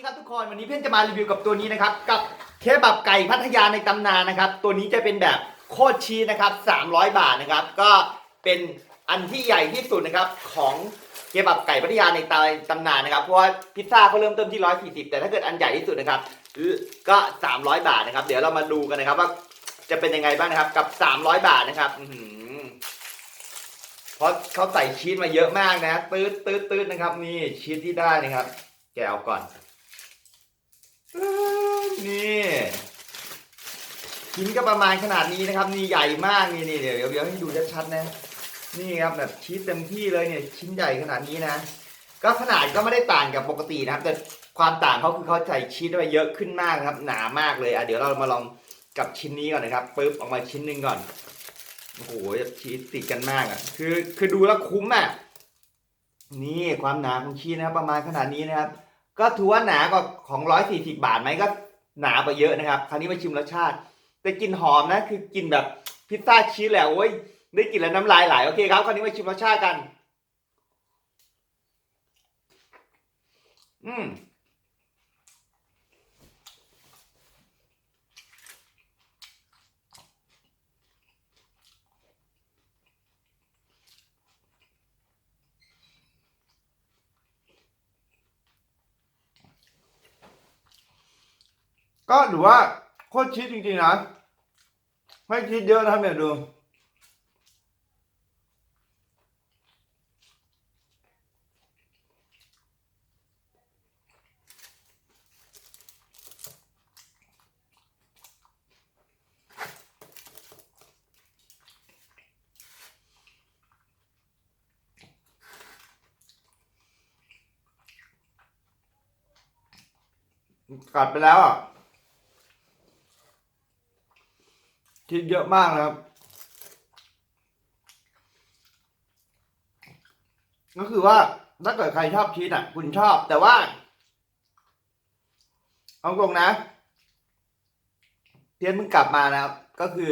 ดีครับทุกคนวันนี้เพื่อนจะมารีวิวกับตัวนี้นะครับกับเคบับไก่พัทยาในตำนานนะครับ ตัวนี้จะเป็นแบบโคตรชีสนะครับ 300 บาทนะครับ ก็เป็นอันที่ใหญ่ที่สุดนะครับของเคบับไก่พัทยาในตำนานนะครับเพราะว่าพิซซ่าเขาเริ่มต้นที่ 140 แต่ถ้าเกิดอันใหญ่ที่สุดนะครับก็ 300 บาทนะครับ เดี๋ยวเรามาดูกันนะครับว่าจะเป็นยังไงบ้างนะครับกับ 300 บาทนะครับอืเพราะเขาใส่ชีสมาเยอะมากนะตืดตืดตืดนะครับ นี่ชีสที่ได้นะครับ แกะเอาก่อน นี่ชิ้นก็ประมาณขนาดนี้นะครับ นี่ใหญ่มากนี่นี่เดี๋ยวเดี๋ยวให้ดูชัดๆนะ นี่ครับแบบชีสเต็มที่เลยเนี่ยชิ้นใหญ่ขนาดนี้นะ ก็ขนาดก็ไม่ได้ต่างกับปกตินะครับ แต่ความต่างเขาคือเขาใส่ชีสไปเยอะขึ้นมากครับ หนามากเลยอะเดี๋ยวเรามาลองกับชิ้นนี้ก่อนนะครับปึ๊บออกมาชิ้นหนึ่งก่อนโอ้โหชีสติดกันมากอะ คือคือดูแล้วคุ้มอะนี่ความหนาของชีสนะครับ ประมาณขนาดนี้นะครับ ก็ถือว่าหนากว่าของร้อยสี่สิบาทไหมก็หนาไปเยอะนะครับ คราวนี้มาชิมรสชาติ แต่กลิ่นหอมนะคือกลิ่นแบบพิซซ่าชีสแหละโอ้ยได้กลิ่นแล้วน้ำลายไหลโอเคครับ คราวนี้มาชิมรสชาติกัน อืม ก็ถือว่าโคตรชีสจริงๆนะ ไม่ชีสเยอะนะครับเนี่ยดูกัดไปแล้วอะ ชีสเยอะมากนะครับ ก็คือว่าถ้าเกิดใครชอบชีสอะ คุณชอบ แต่ว่า เอาตรงนะ เทียนเพิ่งกลับมานะครับ ก็คือ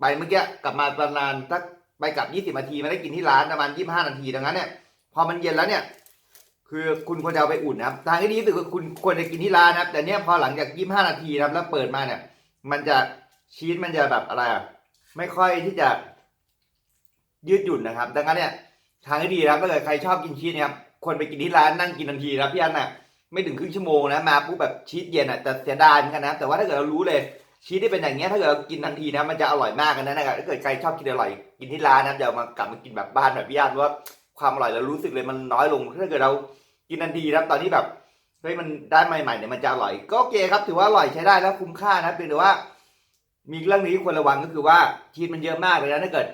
ไปเมื่อกี้กลับมาประมาณสักไปกลับยี่สิบนาทีไม่ได้กินที่ร้านประมาณยี่สิบห้านาทีดังนั้นเนี่ยพอมันเย็นแล้วเนี่ยคือคุณควรจะเอาไปอุ่นนะครับทางที่ดีที่สุดคือคุณควรจะกินที่ร้านนะครับ แต่เนี้ยพอหลังจากยี่สิบห้านาทีนะครับแล้วเปิดมาเนี่ย มันจะ ชีสมันจะแบบอะไรอะไม่ค่อยที่จะยืดหยุ่นนะครับ ดังนั้นเนี่ยทางที่ดีนะก็เลยใครชอบกินชีสเนี่ยครับควรไปกินที่ร้านนั่งกินทันทีนะพี่อันน่ะไม่ถึงครึ่งชั่วโมงนะมาปุ๊บแบบชีสเย็นอะแต่เสียดายเหมือนกันนะแต่ว่าถ้าเกิดเรารู้เลยชีสที่เป็นอย่างเงี้ยถ้าเกิดเรากินทันทีนะมันจะอร่อยมากกันนะนะครับถ้าเกิดใครชอบกินอร่อยกินที่ร้านนะครับอย่าเอามากลับมากินแบบบ้านแบบพี่อันว่าความอร่อยเรารู้สึกเลยมันน้อยลงถ้าเกิดเรากินทันทีนะตอนที่แบบเฮ้ยมันได้ใหม่ๆเนี่ยมันจะอร่อย ก็โอเคครับถือว่าอร่อยใช้ได้แล้วคุ้มค่านะเพียงแต่ว่า มีเรื่องนี้ควรระวังก็คือว่าชีสมันเยอะมากเลยนะถ้าเกิด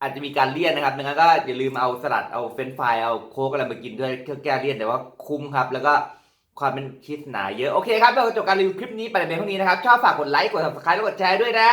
อาจจะมีการเลี่ยนนะครับดังนั้นก็อย่าลืมเอาสลัดเอาเฟรนฟรายเอาโค้กอะไรมากินด้วยเพื่อแก้เลี่ยนแต่ว่าคุ้มครับ แล้วก็ความเป็นชีสหนาเยอะโอเคครับเราจบการรีวิวคลิปนี้ไปในเพียงเท่านี้นะครับชอบฝากกดไลค์กด subscribe แล้วกดแชร์ด้วยนะ